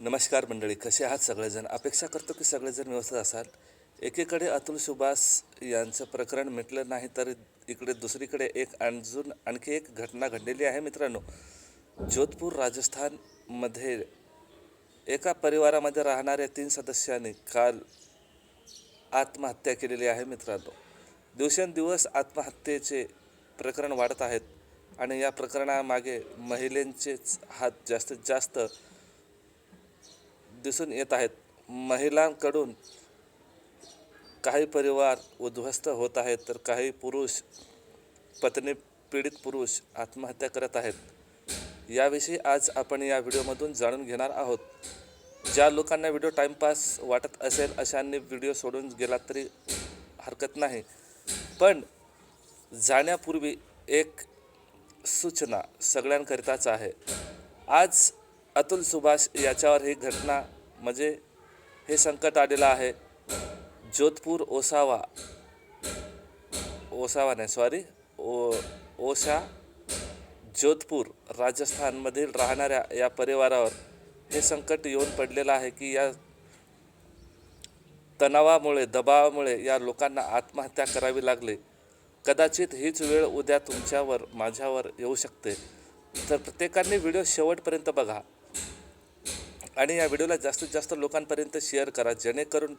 नमस्कार मंडळी कसे आहात सगळेजण? अपेक्षा करतो की सगळेजण व्यवस्थित असाल. एकीकडे अतुल सुभाष यांचं प्रकरण मिटलं नाही तर इकडे दुसरीकडे एक अजून आणखी एक घटना घडलेली आहे मित्रांनो. जोधपूर राजस्थानमध्ये एका परिवारामध्ये राहणाऱ्या तीन सदस्यांनी काल आत्महत्या केलेली आहे मित्रांनो. दिवसेंदिवस आत्महत्येचे प्रकरण वाढत आहेत आणि या प्रकरणामागे महिलांचेच हात जास्तीत जास्त दिसून येत आहेत. महिलांकडून काही परिवार उद्ध्वस्त होत आहेत तर काही पुरुष पत्नी पीडित पुरुष आत्महत्या करत आहेत. याविषयी आज आपण या व्हिडिओमधून जाणून घेणार आहोत. ज्या लोकांना व्हिडिओ टाईमपास वाटत असेल अशांनी व्हिडिओ सोडून गेला तरी हरकत नाही. पण जाण्यापूर्वी एक सूचना सगळ्यांकरिताच आहे. आज अतुल सुभाष याच्यावर ही घटना म्हणजे हे संकट आलेलं आहे. जोधपूर ओसावा. ओसावा नाही सॉरी ओ ओशा जोधपूर राजस्थानमधील राहणाऱ्या या परिवारावर हे संकट येऊन पडलेलं आहे की या तणावामुळे दबावामुळे या लोकांना आत्महत्या करावी लागली. कदाचित हीच वेळ उद्या तुमच्यावर माझ्यावर येऊ शकते. तर प्रत्येकाने व्हिडिओ शेवटपर्यंत बघा. आणि या व्हिडिओला जास्तीत जास्त लोकांपर्यंत शेअर करा. जेणेकरून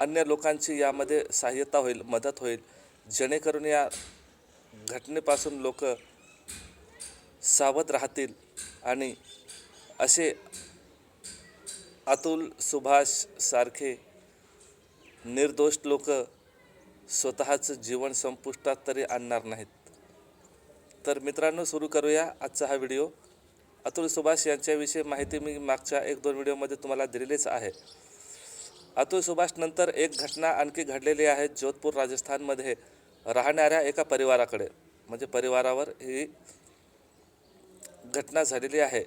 अन्य लोकांची यामध्ये सहाय्यता होईल मदत होईल. जेणेकरून या घटनेपासून लोक सावध राहतील आणि असे अतुल सुभाष सारखे निर्दोष लोक स्वतःचं जीवन संपुष्टात तरी आणणार नाहीत. तर मित्रांनो सुरू करूया आजचा हा व्हिडिओ. अतुल सुभाष यांच्याविषयी माहिती मी मागच्या एक दोन व्हिडिओमध्ये तुम्हाला दिलेलीच आहे. अतुल सुभाष नंतर एक घटना आणखी घडलेली आहे जोधपूर राजस्थानमध्ये राहणाऱ्या एका परिवाराकडे. म्हणजे परिवारावर ही घटना झालेली आहे.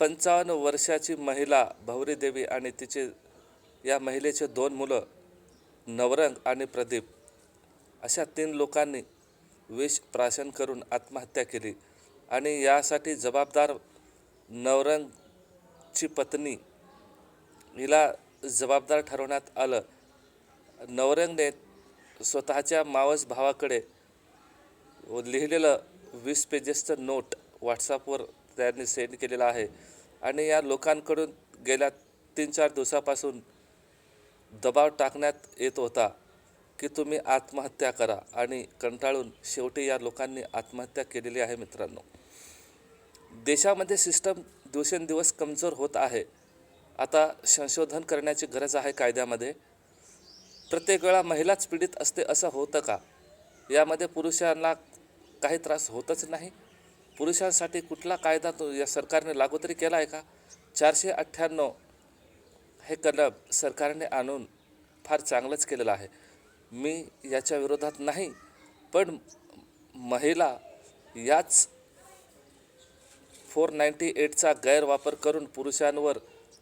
पंचावन्न वर्षाची महिला भवरी देवी आणि तिचे या महिलेचे दोन मुलं नवरंग आणि प्रदीप अशा तीन लोकांनी विष प्राशन करून आत्महत्या केली आणि यासाठी जबाबदार नवरंगची पत्नी हिला जबाबदार ठरवण्यात आलं. नवरंगने स्वतःच्या मावस भावाकडे लिहिलेलं वीस पेजेसचं नोट व्हॉट्सअपवर त्यांनी सेंड केलेलं आहे. आणि या लोकांकडून गेल्या तीन चार दिवसापासून दबाव टाकण्यात येत होता की तुम्ही आत्महत्या करा आणि कंटाळून शेवटी या लोकांनी आत्महत्या केलेली आहे मित्रांनो. देशामध्ये सिस्टम दिवसेंदिवस कमजोर होत आहे. आता संशोधन करण्याची गरज आहे कायद्यामध्ये. प्रत्येक वेळा महिलाच पीडित असते असं होतं का? यामध्ये पुरुषांना काही त्रास होतच नाही. पुरुषांसाठी कुठला कायदा तो या सरकारने लागू तरी केला आहे का? चारशे अठ्ठ्याण्णव हे कलम सरकारने आणून फार चांगलंच केलेलं आहे. मी याच्या विरोधात नाही पण महिला याच फोर नाईंटी एटचा गैरवापर करून पुरुषांवर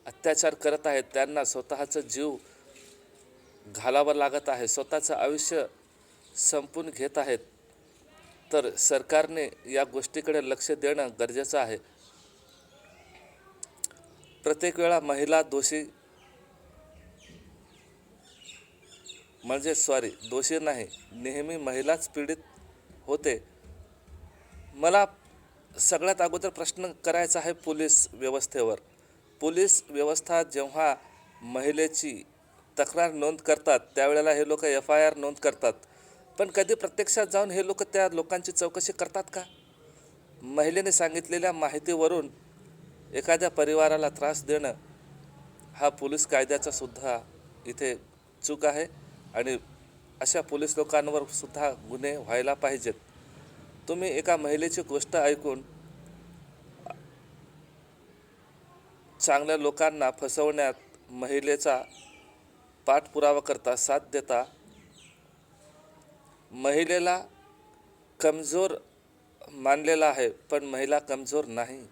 अत्याचार करत आहेत. त्यांना स्वतःचा जीव घालावा लागत आहे. स्वतःचं आयुष्य संपून घेत आहेत. तर सरकारने या गोष्टीकडे लक्ष देणं गरजेचं आहे. प्रत्येक वेळा महिला दोषी म्हणजे सॉरी दोषी नाही. नेहमी महिलाच पीडित होते. मला सगळ्यात अगोदर प्रश्न करायचा आहे पोलीस व्यवस्थेवर. पोलीस व्यवस्था जेव्हा महिलेची तक्रार नोंद करतात त्यावेळेला हे लोक एफ आय आर नोंद करतात. पण कधी प्रत्यक्षात जाऊन हे लोक त्या लोकांची चौकशी करतात का? महिलेने सांगितलेल्या माहितीवरून एखाद्या परिवाराला त्रास देणं हा पोलीस कायद्याचा सुद्धा इथे चूक आहे आणि अशा पोलीस लोकांवर सुद्धा गुन्हे व्हायला पाहिजेत. तुम्ही एका महिलेची गोष्ट ऐकून चांगल्या लोकांना फसवण्यात महिलेचा पाठपुरावा करता साथ देता महिलेला कमजोर मानलेला आहे पण महिला कमजोर नाही.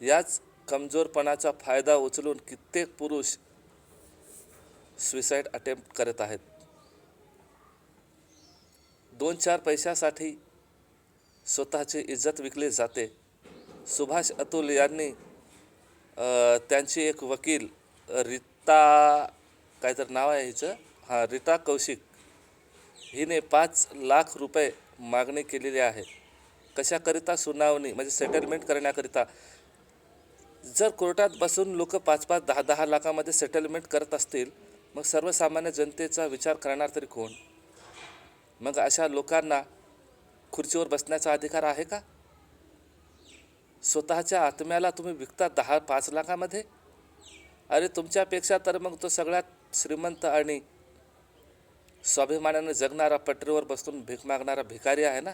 याच कमजोरपणाचा फायदा उचलून कित्येक पुरुष सुसाईड अटेम्प्ट करत आहेत. दोन चार पैशासाठी स्वतःची इज्जत विकली जाते. सुभाष अतुल यांनी त्यांची एक वकील रीता काय तर नाव आहे हिचं? हां रीता कौशिक. हिने पाच लाख रुपये मागणी केलेली आहे. कशाकरिता सुनावणी म्हणजे सेटलमेंट करण्याकरिता? जर कोर्टात बसून लोक पाच पाच दहा दहा लाखामध्ये सेटलमेंट करत असतील मग सर्वसामान्य जनतेचा विचार करणार तरी कोण? मग अशा लोकांना खुर्चीवर बसण्याचा अधिकार आहे का? स्वतःच्या आत्म्याला तुम्ही विकता दहा पाच लाखामध्ये? अरे तुमच्यापेक्षा तर मग तो सगळ्यात श्रीमंत आणि स्वाभिमानाने जगणारा पटरीवर बसून भीक मागणारा भिकारी आहे ना?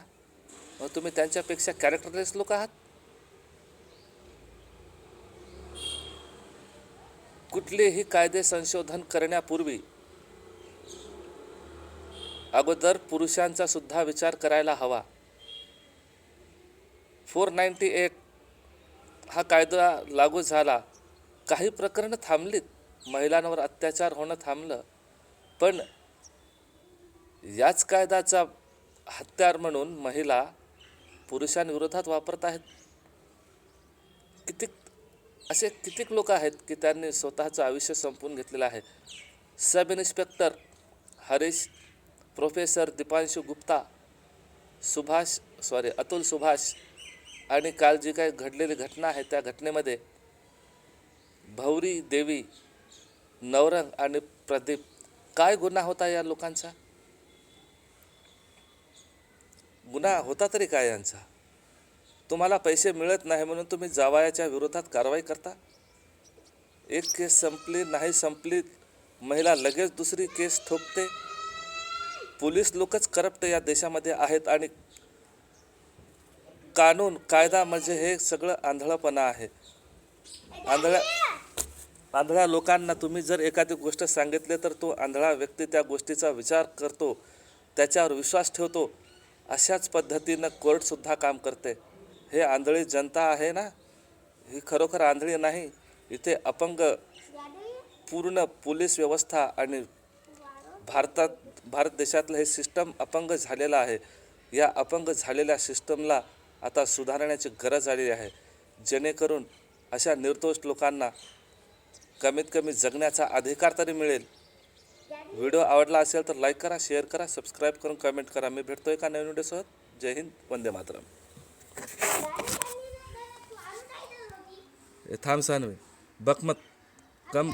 मग तुम्ही त्यांच्यापेक्षा कॅरेक्टरलेस लोक आहात? कुठलेही कायदे संशोधन करण्यापूर्वी अगोदर पुरुषांचा सुद्धा विचार करायला हवा. फोर नाईन्टी एट हा कायदा लागू झाला. काही प्रकरणं थांबलीत. महिलांवर अत्याचार होणं थांबलं. पण याच कायद्याचा हत्यार म्हणून महिला पुरुषांविरोधात वापरत आहेत. कितीक असे कितीक लोक आहेत की त्यांनी स्वतःचं आयुष्य संपवून घेतलेलं आहे. Sub inspector Harish professor Dipanshu Gupta Subhash sorry Atul Subhash आणि काल जी काही घडलेली घटना आहे त्या घटनेमध्ये भौरी देवी नवरंग आणि प्रदीप काय गुन्हा होता या लोकांचा? गुन्हा होता तरी काय यांचा? तुम्हाला पैसे मिळत नाही म्हणून तुम्ही जावयाच्या विरोधात कारवाई करता? एक केस संपली नाही संपली महिला लगेच दुसरी केस ठोकते पोलीस लोकच करप्ट या देशामध्ये आहेत आणि कानून कायदा म्हणजे हे सगळं आंधळपणा आहे. आंधळ्या आंधळ्या लोकांना तुम्ही जर एखादी गोष्ट सांगितली तर तो आंधळा व्यक्ती त्या गोष्टीचा विचार करतो त्याच्यावर विश्वास ठेवतो. अशाच पद्धतीनं कोर्टसुद्धा काम करते. हे आंधळी जनता आहे ना? ही खरोखर आंधळी नाही. इथे अपंग पूर्ण पोलीस व्यवस्था आणि भारतात भारत देशातलं हे सिस्टम अपंग झालेलं आहे. या अपंग झालेल्या सिस्टमला आता सुधारण्याची गरज आलेली आहे. जेणेकरून अशा निर्दोष लोकांना कमीत कमी जगण्याचा अधिकार तरी मिळेल. व्हिडिओ आवडला असेल तर लाईक करा शेअर करा सबस्क्राईब करून कमेंट करा. मी भेटतोय का नवीन व्हिडिओसोबत जय हिंद वंदे मातरम. थांब सानवे. बकमत कम